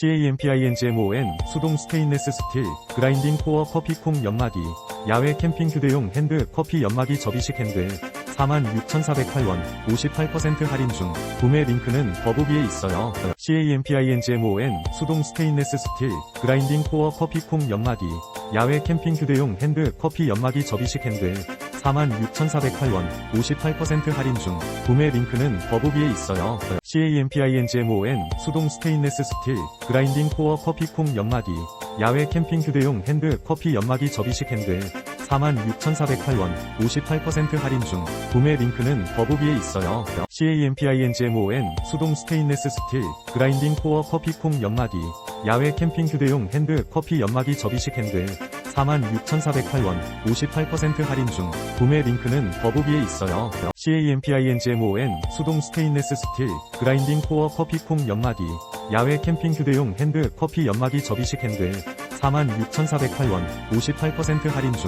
CAMPINGMON 수동 스테인레스 스틸 그라인딩 코어 커피콩 연마기 야외 캠핑 휴대용 핸드 커피 연마기 접이식 핸들 46,408원 58% 할인 중 구매 링크는 더보기에 있어요. CAMPINGMON 수동 스테인레스 스틸 그라인딩 코어 커피콩 연마기 야외 캠핑 휴대용 핸드 커피 연마기 접이식 핸들 46,408원 58% 할인 중 구매 링크는 더보기에 있어요. CAMPINGMON 수동 스테인레스 스틸 그라인딩 코어 커피콩 연마기 야외 캠핑 휴대용 핸드 커피 연마기 접이식 핸들 46,408원 58% 할인 중 구매 링크는 더보기에 있어요. CAMPINGMON 수동 스테인레스 스틸 그라인딩 코어 커피콩 연마기 야외 캠핑 휴대용 핸드 커피 연마기 접이식 핸들 46,408원 58% 할인 중 구매 링크는 더보기에 있어요. CAMPINGMON 수동 스테인레스 스틸 그라인딩 코어 커피 콩 연마기 야외 캠핑 휴대용 핸드 커피 연마기 접이식 핸들 46,408원 58% 할인 중